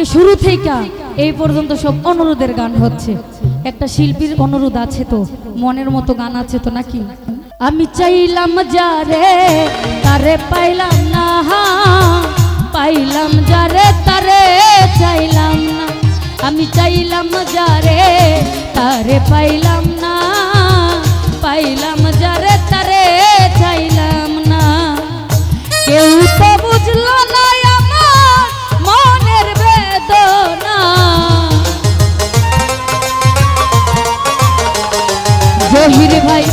আজকে শুরু থেকে এই পর্যন্ত সব অনুরোধের গান হচ্ছে। একটা শিল্পীর অনুরোধ আছে তো, মনের মতো গান আছে তো নাকি? আমি চাইলাম যারে তারে পাইলাম না পাইলাম যারে তারে চাইলাম না। আমি চাইলাম যারে তারে পাইলাম না, পাইলাম জহির ভাই,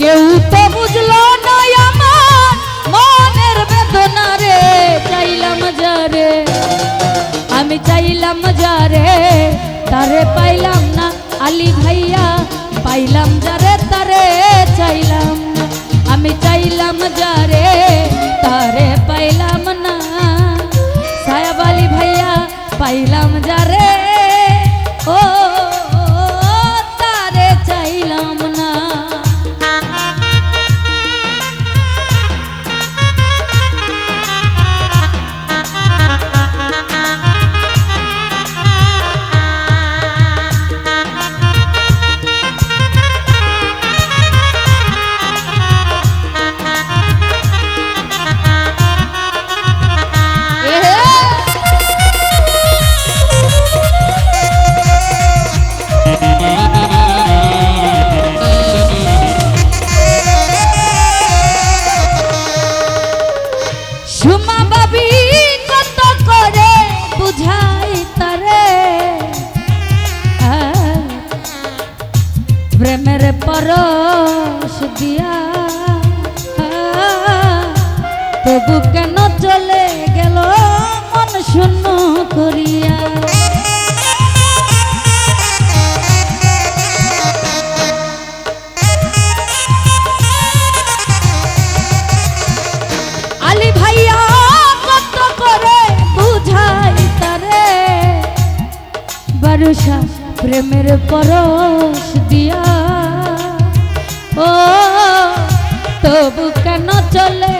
কেউ তো বুঝলো না আমার মনের বেদনা রে, চাইলাম যারে আমি চাইলাম যারে তারে পাইলাম না আলী ভাইয়া, পাইলাম যারে তারে চাইলাম না। আমি চাইলাম যারে কত করে বুঝাই তারে। প্রেমের পরশ দিয়া। তবু কেন চলে গেল মন শূন্য করিয়া? বারুষা প্রেমের পরশ দিয়া। ও তবু কেন চলে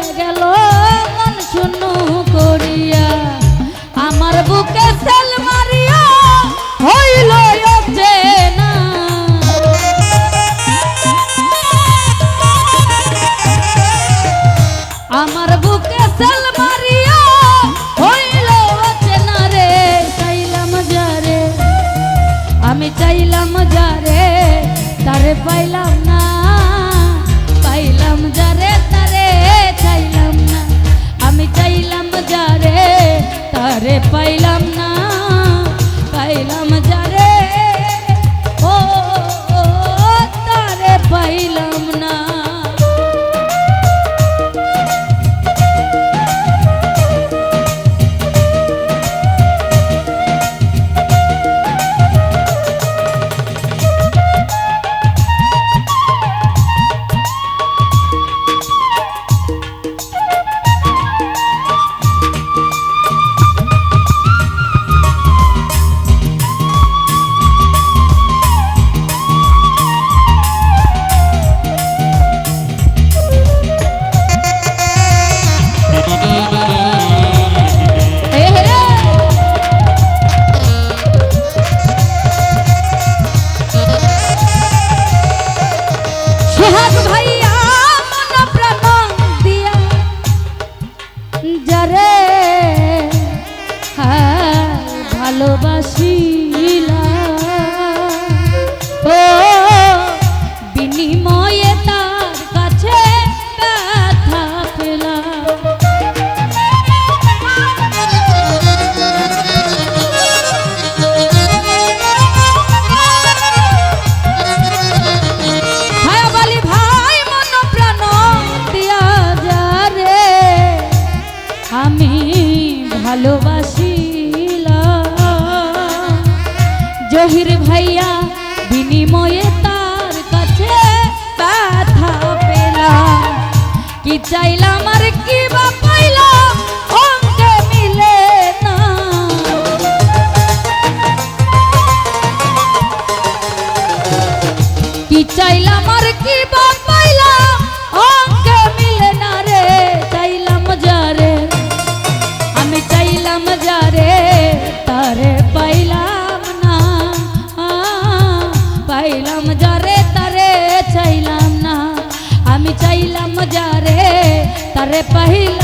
ভালোবাসিলাম। জহির ভাইয়া বিনিময়ে তার কাছে ব্যথা পেলাম। কি চাইলাম আর কি বা তারে পাইলাম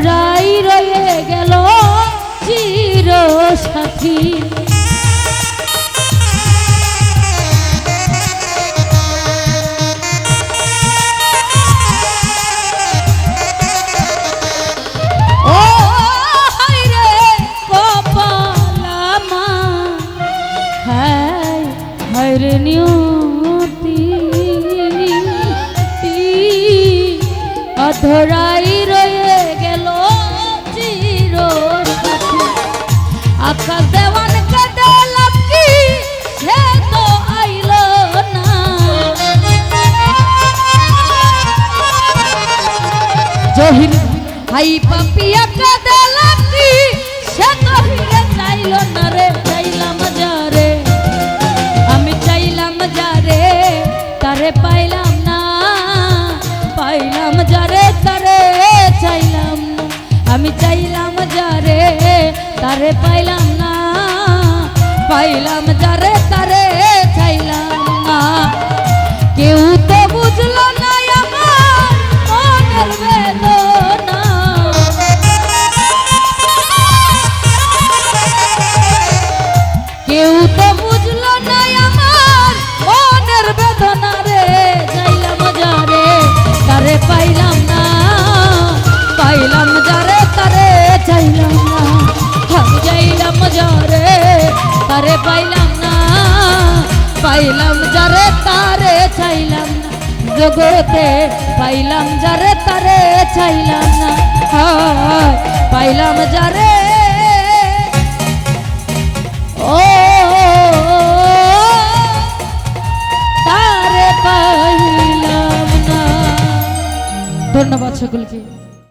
অধরাই রয়ে গেল চির সাথী ও হাই পাপিয়া কাদালাম কি? সে তো চাইল না রে, চাইলাম যারে। আমি চাইলাম যারে, তারে পাইলাম না। পাইলাম যারে, তারে চাইলাম। আমি চাইলাম যারে, তারে পাইলাম না। পাইলাম যারে, তারে পাইলাম না, পাইলাম যারে তারে চাইলাম না। জগতে পাইলাম যারে তারে চাইলাম না। পাইলাম যারে। ও, তারে পাইলাম না। ধন্যবাদ সকলকে।